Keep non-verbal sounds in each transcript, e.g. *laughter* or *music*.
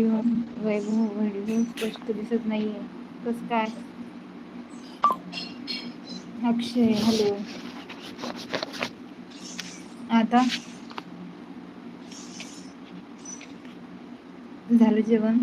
Video वैभव video स्पष्ट दिसत नाहीये. कस काय? अक्षय हॅलो. आता? झालं जेवण?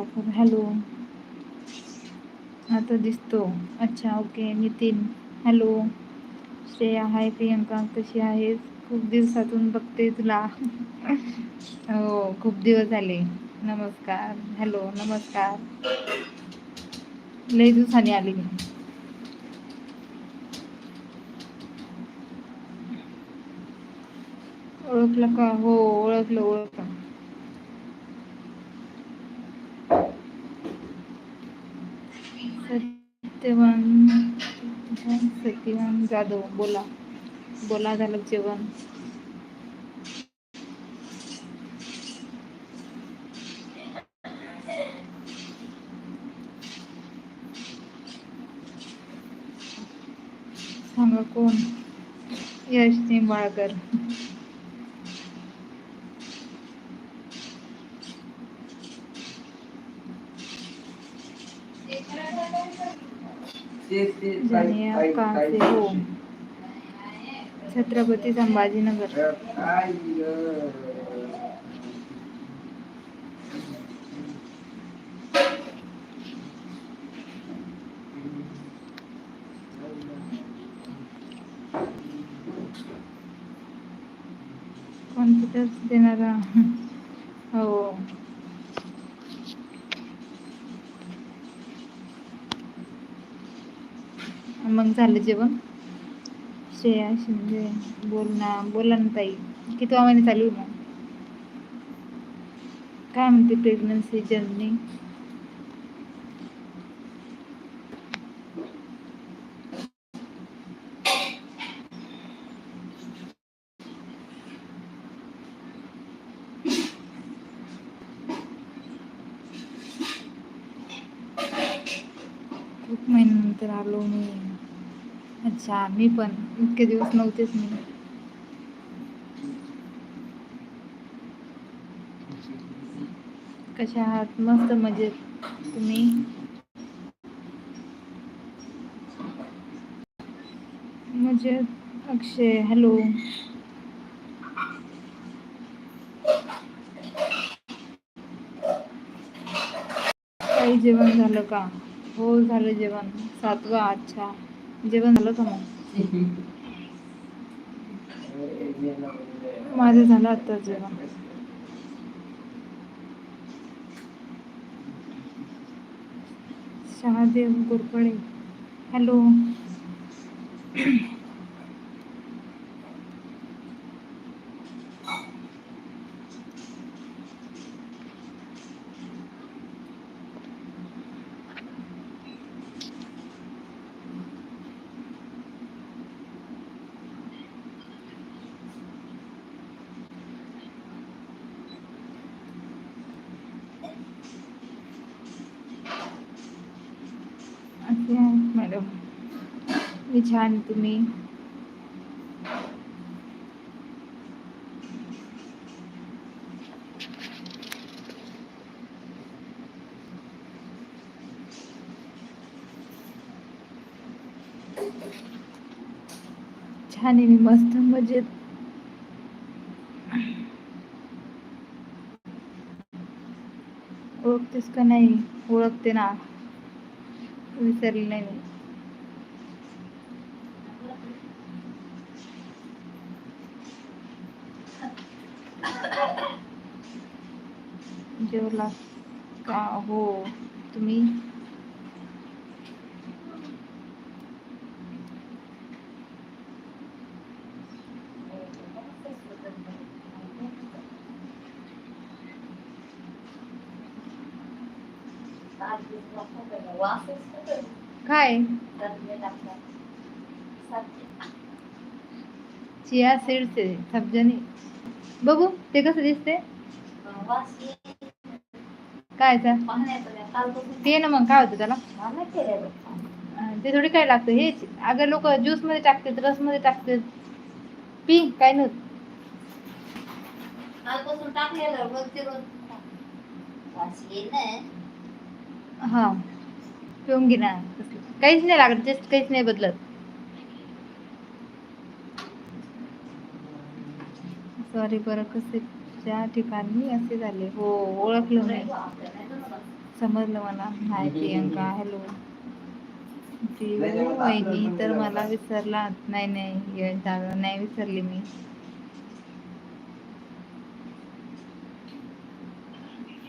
Offer hello. हॅलो आता दिसतो. अच्छा okay Nitin. Hello. Shreya hi Priyanka कशी आहेस? खूप दिवसातून बघते तुला. हो खूप दिवस झाले. नमस्कार. हॅलो नमस्कार. लय दिवसांनी आली मी. ओळखलं का? हो ओळखलं ओळखलं. सत्यवान सत्यवान जाधव बोला. बोला झालं जेवण. सांगा कोण? यश निंबाळकर. जानिया कासे हो। छत्रपती संभाजीनगर. कॉन्फिडन्स देणारा हो मग झालं जेवण? श्रेया शिंदे बोल ना बोला ना ताई. किती महिने चालू आहे मग? काय म्हणते प्रेग्नन्सी जर्नी खूप महिन्यानंतर आलो मी. अच्छा मी पण. इतके दिवस नव्हतेच मी. कशा आहात? मस्त मजेत. तुम्ही? मजेत. अक्षय हॅलो. काही जेवण झालं का? हो झालं जेवण. सातवा अच्छा जेवण झालं का मग? माझं झालं आता जेवण. शहादेव गोरपडे हॅलो असे आहेत मॅडम मी छान तुम्ही. छान आहे मी मस्त मजेत ओळखतेस का नाही? ओळखते ना. विसरली नाही जेवला का हो? तुम्ही? काय? चिया सीड ते सब्जनी बघू ते कसं दिसते काय ते? ना मग काय होतं त्याला? ते थोडी काय लागतं? हे अगं लोक ज्यूसमध्ये टाकतात रसमध्ये टाकतात. पी काय नव्हतं? हा. पिऊन घे ना काहीच नाही लागत टेस्ट काहीच नाही बदलत. सॉरी बरं कसे ज्या ठिकाणी असे झाले. हो ओळखलं नाही. समजलं मला. Hi Priyanka hello. ती वहिनी तर मला विसरला. नाही नाही यश दादा नाही विसरली मी.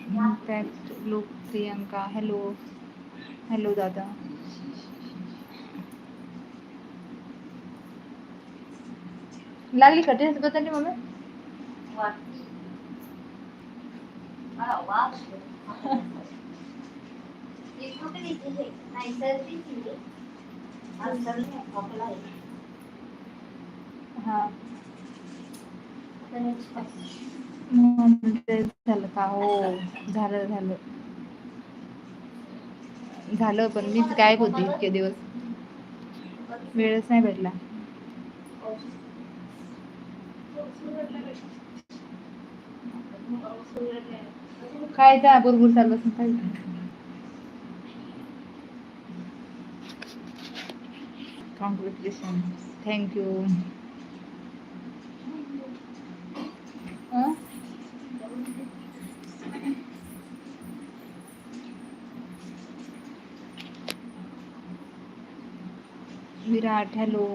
Impact look Priyanka hello. Hello दादा. लागली का टेस्ट बदलली मम्मी? झालं का हो? झालं झालं. झालं पण मीच गायब होते इतके दिवस वेळच नाही भेटला काय त्या बरोबर चाललं असेल काय? कॉंग्रॅच्युलेशन थँक्यू विराट हॅलो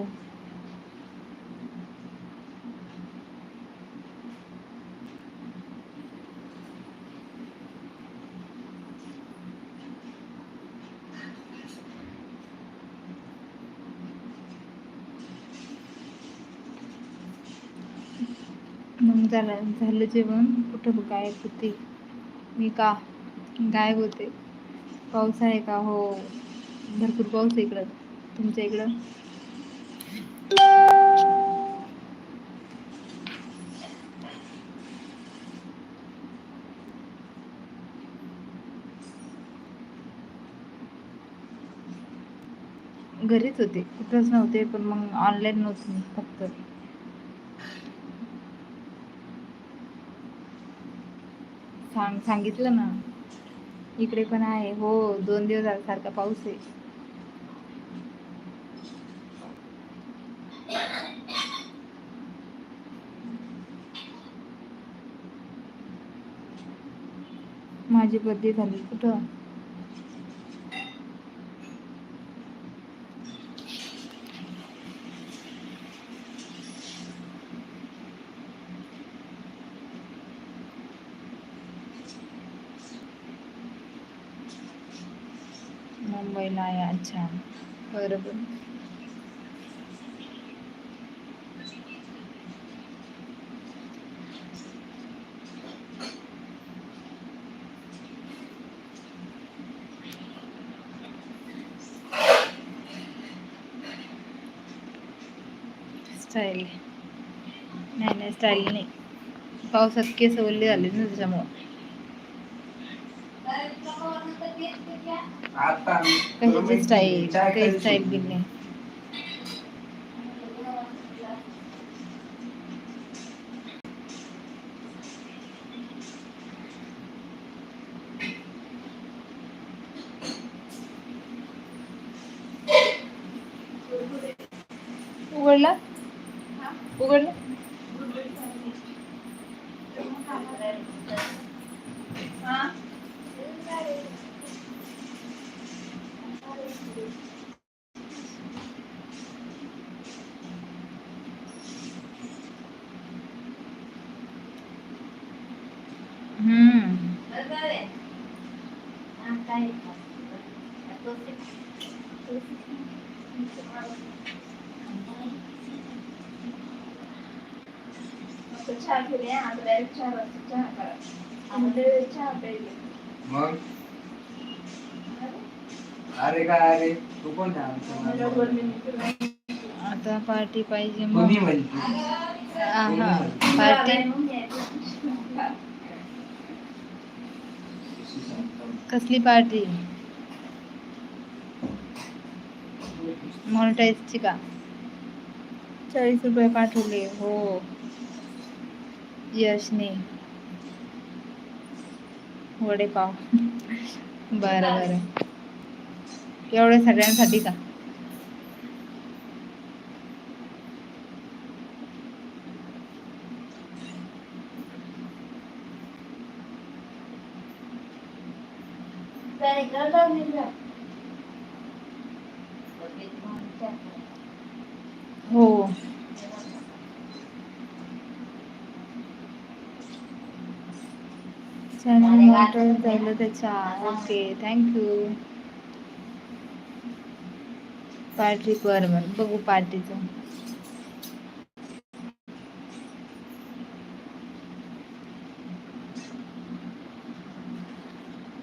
झालं झालं जेवण. कुठं गायब होते? मी का? गायब होते. पाऊस आहे का? हो. भरपूर पाऊस आहे इकडं. तुमच्या इकडं? घरीच होते. कुठंच नव्हते पण मग ऑनलाईन नव्हते फक्त. सांग सांगितलं ना. इकडे पण आहे. हो दोन दिवस झाले सारखा पाऊस आहे. माझी बदली झाली. कुठं? पहिला आहे अच्छा. बरोबर. स्टाईल. नाही नाही स्टाईल नाही. पावसात केस ओले झाले ना त्याच्यामुळं. आता कशाची स्टाईल काही स्टाईल बी चहा केली आता डायरेक्ट चार वाजता चहा करा चहा प्यायली मग अरे काय अरे तू कोण आहे नाही. आता पार्टी पाहिजे मग कोणी म्हणते कोणी म्हणते? पार्टी मग यायचं. कसली पार्टी मॉनिटाईजची का चाळीस रुपये पाठवले हो यशने. वडेपाव बरं बरं. एवढ्या सगळ्यांसाठी का त्याने इकडं जाऊन दिलं. हो चॅनल झालं त्याच्या ओके थँक्यू पार्टी बरं बघू पार्टीचं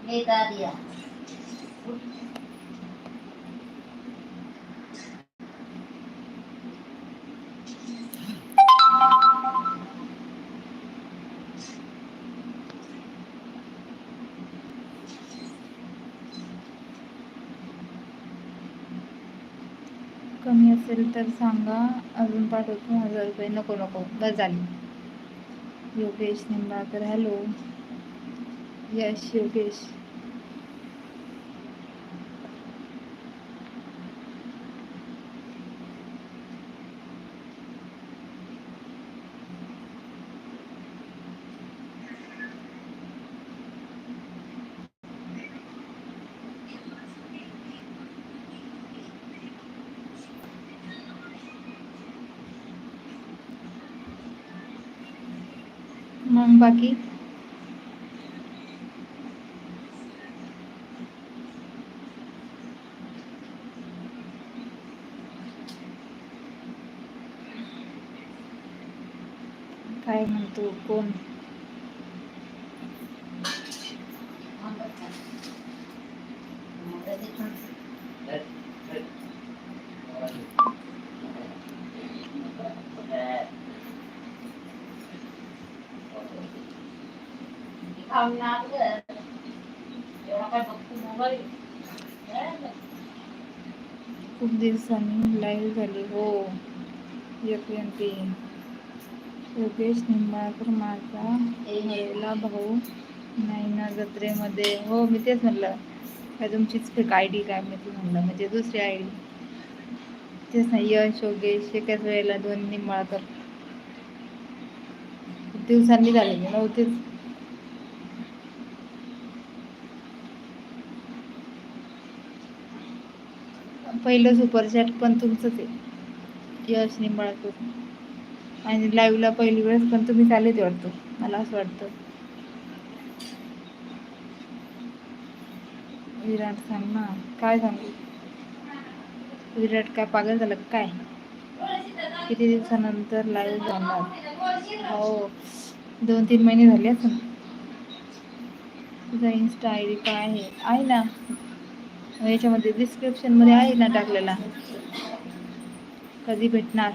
कमी असेल तर सांगा. अजून पाठवतो हजार रुपये. नको नको. बस झाली. योगेश निंबाळकर हॅलो यश योगेश मग बाकी काय म्हणतो कोण खाऊन एवढा काय बघतो मोबाईल? खूप दिवसांनी लाईव्ह झाली हो. F M P Yogesh Nimbalkar माझा हरवला भाऊ नाही ना जत्रेमध्ये. हो मी तेच म्हणलं काय तुमचीच फेक आय डी काय माहिती म्हणलं म्हणजे दुसरी आय डी तेच नाही यश योगेश एकाच वेळेला दोन निंबाळकर. खूप दिवसांनी झाले मी नव्हतेच. पहिलं सुपरचॅट पण तुमचंच आहे. यश निंबाळकर. आणि लाईव्हला पहिली वेळेस पण तुम्ही ते वाटतो. मला असं वाटतं. विराट सांग ना. काय सांगू? विराट काय पागल झालं का काय? किती दिवसानंतर लाईव्ह जाणार? हो. दोन तीन महिने झाले असं तुझा इन्स्टा आय डी काय आहे? आहे ना. याच्यामध्ये डिस्क्रिप्शनमध्ये आहे ना टाकलेला. कधी भेटणार?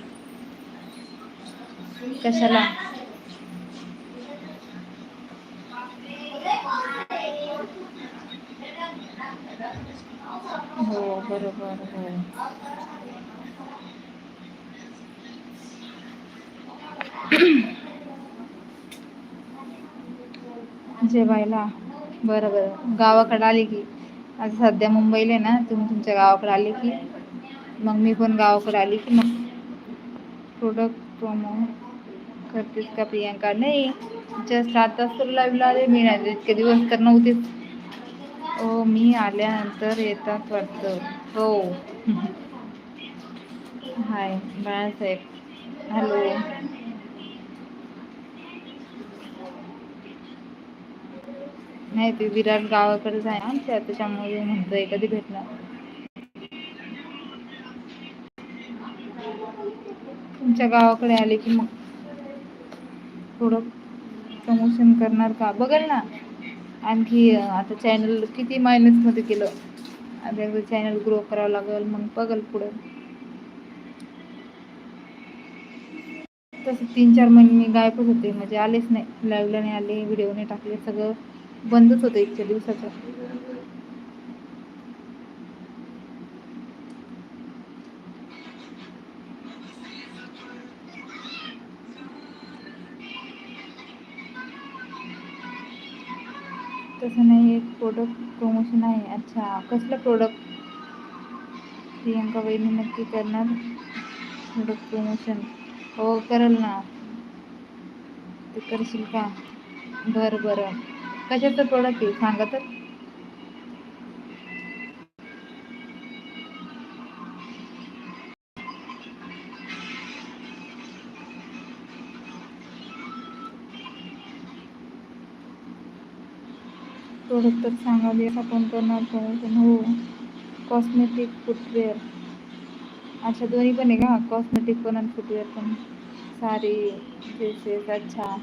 कशाला? हो बरोबर हो. जेवायला. बरं बरं गावाकडे आली की. आता सध्या मुंबईला आहे ना तुम्ही तुमच्या गावाकडे आले की मग मी पण गावाकडे आली की मग प्रोडक्ट प्रोमो करतेस का प्रियांका? नाही जस्ट आताच तर लाईव्हला आले मी नाही इतके दिवस तर नव्हतेच हो मी आल्यानंतर येतात वाटतं. हो. *laughs* हाय बाळासाहेब. हॅलो. नाही ते विराट गावाकडेच आहे ना आमच्या. त्याच्यामुळे म्हणतोय कधी भेटणार तुमच्या गावाकडे आले की मग थोडं प्रमोशन करणार का? बघाल ना. आणखी आता चॅनल किती मायनसमध्ये केलं. आता एकदा चॅनल ग्रो करावं लागेल मग बघल पुढं. तसं तीन चार महिने मी गायबच होते. म्हणजे आलेच नाही. लाईव्हला नाही आले व्हिडिओ नाही टाकले सगळं बंदच होतं इतक्या दिवसाचं तसं नाही एक प्रोडक्ट प्रमोशन आहे. अच्छा कसलं प्रोडक्ट प्रियंका वहिनी नक्की करणार प्रोडक्ट प्रमोशन हो करेल ना. ते करशील का? बरं बरं. कशाचं प्रोडक्ट आहे? सांगा तर. प्रोडक्ट तर सांगा दे आपण करणार प्रमोशन हो. कॉस्मेटिक फुटवेअर अच्छा दोन्ही पण आहे का? कॉस्मेटिक पण आणि फुटवेअर पण. सारी ड्रेसेस अच्छा.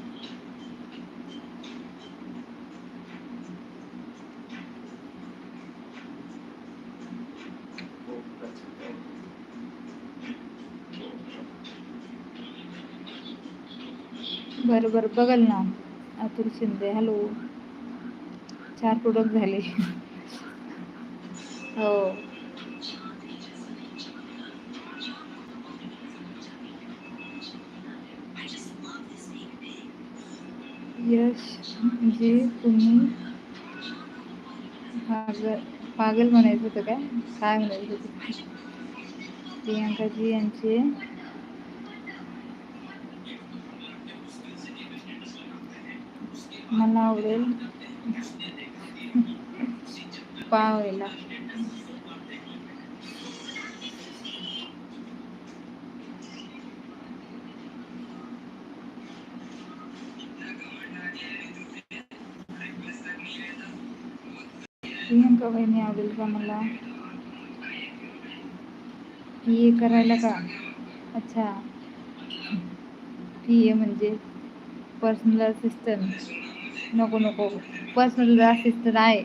बरं बरं बघाल ना. अतुल शिंदे हॅलो. चार प्रोडक्ट झाले. हो. यश जे तुम्ही पागल पागल म्हणायचं होतं काय? काय म्हणायचं होतं? प्रियांकाजी यांचे मला आवडेल. पाहायला प्रियंका वहिनी आवडेल का मला? पी ए करायला का? अच्छा. पी ए म्हणजे पर्सनल असिस्टंट नको नको. पर्सनल असिस्टंट आहे.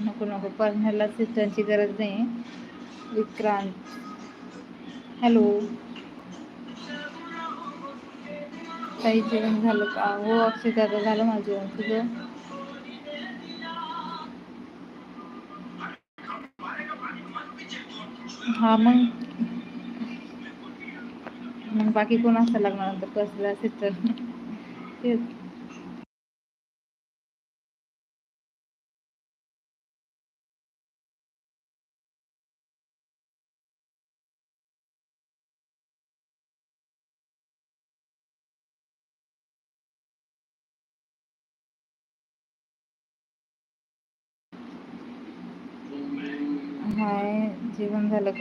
नको नको. पर्सनल असिस्टंटची गरज नाही. विक्रांत. हॅलो काही जेवण झालं का? हो अक्षय दादा झालं माझं. जेवण तुझं? हा मग? मग बाकी कोण असं लग्नानंतर कसलं असेल तर तेच.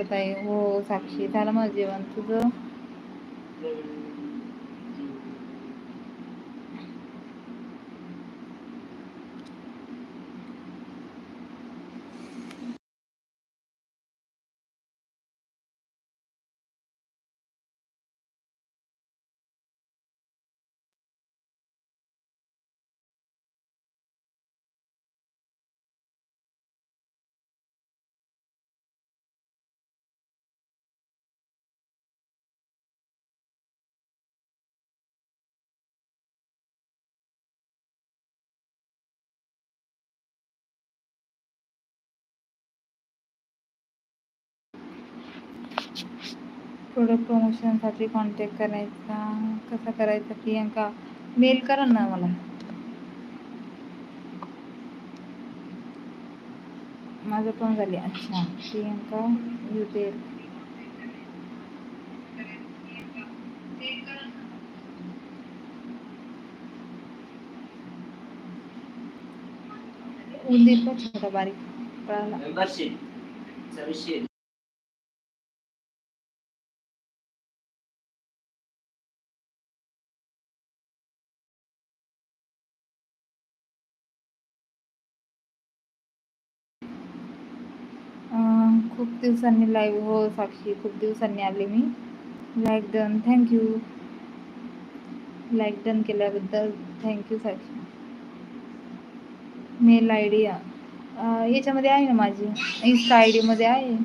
ताई हो साक्षी झालं माझं जेवण तुझं? प्रोडक्ट प्रमोशनसाठी कॉन्टॅक्ट करायचा. कसा करायचा प्रियंका? मेल करा ना मला माझं पण झाले. अच्छा प्रियंका युते उंदीर पण छोटा बारीक. कळाला दिवसांनी लाईव्ह हो साक्षी. खूप दिवसांनी आले मी. Like done thank you like done केल्याबद्दल thank you Sakshi. Mail I D याच्यामध्ये आहे ना माझी. इन्स्टा आय डीमध्ये आहे.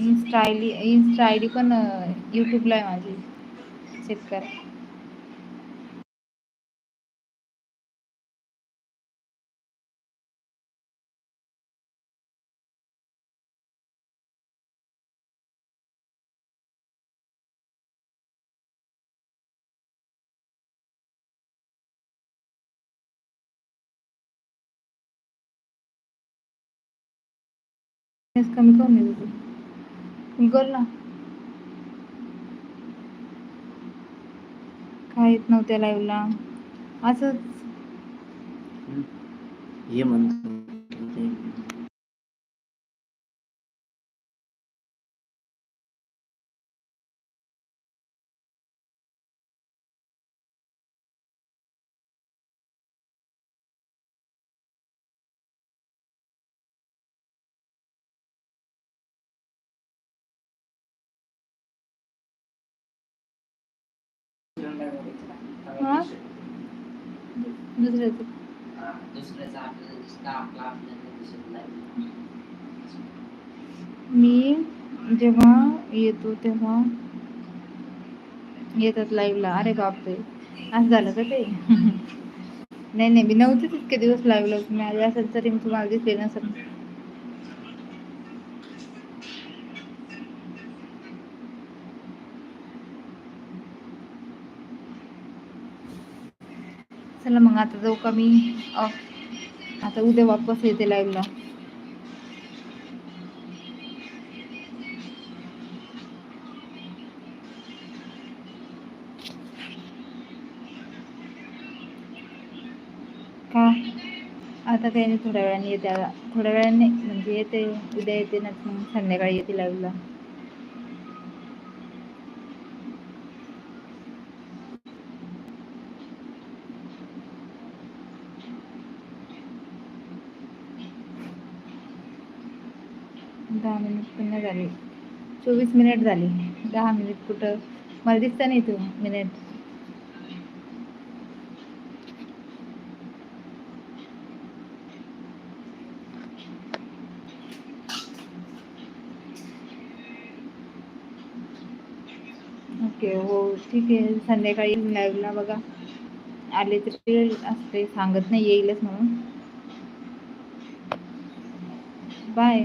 Insta I D insta I D पण यूट्यूबला आहे माझी. चेक करा. कमी करून देत होते मी कर ना काय येत नव्हत्या लाईव्हला असंच ये म्हणतो दुसऱ्याचं दुसऱ्याचं आपल्याला दिसतं आपलं आपल्याला दिसत नाही मी जेव्हा येतो तेव्हा येतात लाईव्हला अरे बापरे. असं झालं का ते? *laughs* नाही नाही. मी नव्हतेच इतके दिवस लाईव्हला तुम्ही आले असेल तरी मी तुम्हाला दिसले नसेल चला मग आता जाऊ का मी. आता उद्या वापस येते लाईव्हला का? आता काही नाही थोड्या वेळाने येते थोड्या वेळाने म्हणजे येते उद्या येते ना मग संध्याकाळी येते लाईव्हला दहा मिनिट पण नाही झाले. चोवीस मिनिट झाले. दहा मिनिट कुठं? मला दिसतं नाही तू. मिनिट ओके हो ठीक आहे. संध्याकाळी लाईव्हला बघा. आले तरी असते सांगत नाही येईलच म्हणून. बाय